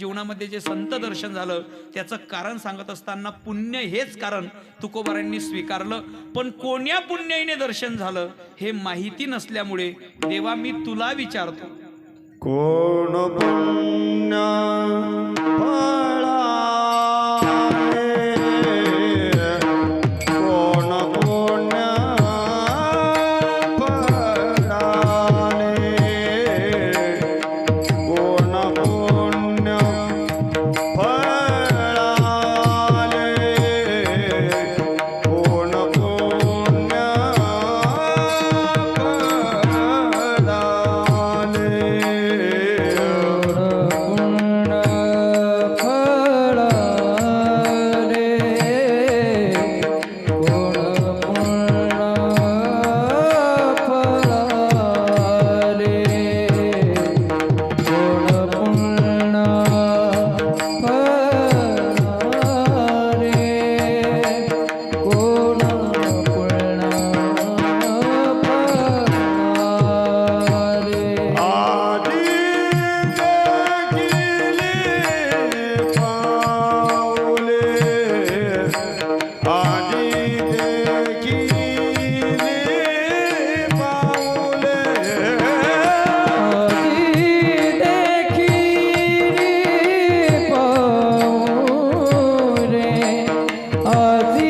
जीवनामध्ये जे संत दर्शन झालं त्याचं कारण सांगत असताना पुण्य हेच कारण तुकोबारांनी स्वीकारलं. पण कोण्या पुण्याईने दर्शन झालं हे माहिती नसल्यामुळे देवा मी तुला विचारतो. कोण पुण्य Adi